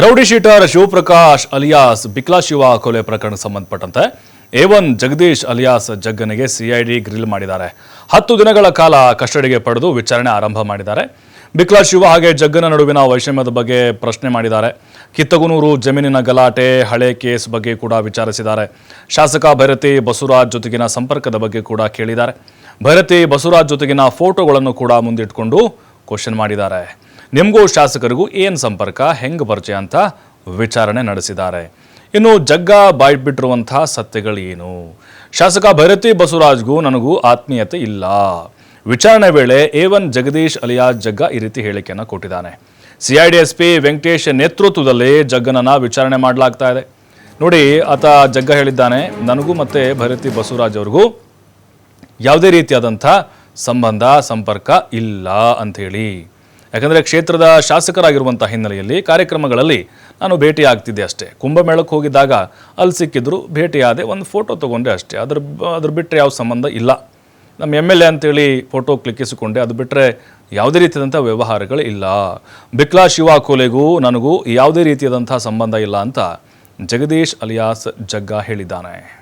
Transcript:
Rowdy sheeter Shivaprakash alias Bikla Shiva ಕೊಲೆ ಪ್ರಕರಣ ಸಂಬಂಧಪಟ್ಟಂತೆ ಎ ಒನ್ ಜಗದೀಶ್ ಅಲಿಯಾಸ್ ಜಗ್ಗನಿಗೆ ಸಿಐಡಿ ಗ್ರಿಲ್ ಮಾಡಿದ್ದಾರೆ. ಹತ್ತು ದಿನಗಳ ಕಾಲ ಕಸ್ಟಡಿಗೆ ಪಡೆದು ವಿಚಾರಣೆ ಆರಂಭ ಮಾಡಿದ್ದಾರೆ. ಬಿಕ್ಲಾ ಶಿವ ಹಾಗೆ ಜಗ್ಗನ ನಡುವಿನ ವೈಷಮ್ಯದ ಬಗ್ಗೆ ಪ್ರಶ್ನೆ ಮಾಡಿದ್ದಾರೆ. ಕಿತ್ತಗುನೂರು ಜಮೀನಿನ ಗಲಾಟೆ, ಹಳೆ ಕೇಸ್ ಬಗ್ಗೆ ಕೂಡ ವಿಚಾರಿಸಿದ್ದಾರೆ. ಶಾಸಕ ಭೈರತಿ ಬಸವರಾಜ್ ಜೊತೆಗಿನ ಸಂಪರ್ಕದ ಬಗ್ಗೆ ಕೂಡ ಕೇಳಿದ್ದಾರೆ. ಭೈರತಿ ಬಸವರಾಜ್ ಜೊತೆಗಿನ ಫೋಟೋಗಳನ್ನು ಕೂಡ ಮುಂದಿಟ್ಕೊಂಡು ಕ್ವಶನ್ ಮಾಡಿದ್ದಾರೆ. ನಿಮಗೂ ಶಾಸಕರಿಗೂ ಏನು ಸಂಪರ್ಕ, ಹೆಂಗೆ ಪರಿಚಯ ಅಂತ ವಿಚಾರಣೆ ನಡೆಸಿದ್ದಾರೆ. ಇನ್ನು ಜಗ್ಗ ಬಾಯ್ಬಿಟ್ಟಿರುವಂಥ ಸತ್ಯಗಳೇನು? ಶಾಸಕ ಭೈರತಿ ಬಸವರಾಜ್ಗೂ ನನಗೂ ಆತ್ಮೀಯತೆ ಇಲ್ಲ. ವಿಚಾರಣೆ ವೇಳೆ ಎ ಒನ್ ಜಗದೀಶ್ ಅಲಿಯಾಸ್ ಜಗ್ಗ ಈ ರೀತಿ ಹೇಳಿಕೆಯನ್ನು ಕೊಟ್ಟಿದ್ದಾನೆ. ಸಿಐಡಿ ಎಸ್ ಪಿ ವೆಂಕಟೇಶ್ ನೇತೃತ್ವದಲ್ಲಿ ಜಗ್ಗನನ್ನ ವಿಚಾರಣೆ ಮಾಡಲಾಗ್ತಾ ಇದೆ. ನೋಡಿ, ಆತ ಜಗ್ಗ ಹೇಳಿದ್ದಾನೆ, ನನಗೂ ಮತ್ತೆ ಭೈರತಿ ಬಸವರಾಜ್ ಅವ್ರಿಗೂ ಯಾವುದೇ ರೀತಿಯಾದಂಥ ಸಂಬಂಧ, ಸಂಪರ್ಕ ಇಲ್ಲ ಅಂಥೇಳಿ. ಯಾಕಂದರೆ ಕ್ಷೇತ್ರದ ಶಾಸಕರಾಗಿರುವಂಥ ಹಿನ್ನೆಲೆಯಲ್ಲಿ ಕಾರ್ಯಕ್ರಮಗಳಲ್ಲಿ ನಾನು ಭೇಟಿ ಆಗ್ತಿದ್ದೆ ಅಷ್ಟೇ. ಕುಂಭಮೇಳಕ್ಕೆ ಹೋಗಿದ್ದಾಗ ಅಲ್ಲಿ ಸಿಕ್ಕಿದ್ರು, ಭೇಟಿಯಾದೆ ಒಂದು ಫೋಟೋ ತೊಗೊಂಡೆ ಅಷ್ಟೇ. ಅದ್ರ ಅದ್ರ ಬಿಟ್ಟರೆ ಯಾವ ಸಂಬಂಧ ಇಲ್ಲ. ನಮ್ಮ ಎಂ ಎಲ್ ಎ ಅಂತೇಳಿ ಫೋಟೋ ಕ್ಲಿಕ್ಕಿಸಿಕೊಂಡೆ. ಅದು ಬಿಟ್ಟರೆ ಯಾವುದೇ ರೀತಿಯಾದಂಥ ವ್ಯವಹಾರಗಳು ಇಲ್ಲ. ಬಿಕ್ಲಾ ಶಿವ ಕೊಲೆಗೂ ನನಗೂ ಯಾವುದೇ ರೀತಿಯಾದಂಥ ಸಂಬಂಧ ಇಲ್ಲ ಅಂತ ಜಗದೀಶ್ ಅಲಿಯಾಸ್ ಜಗ್ಗ ಹೇಳಿದ್ದಾನೆ.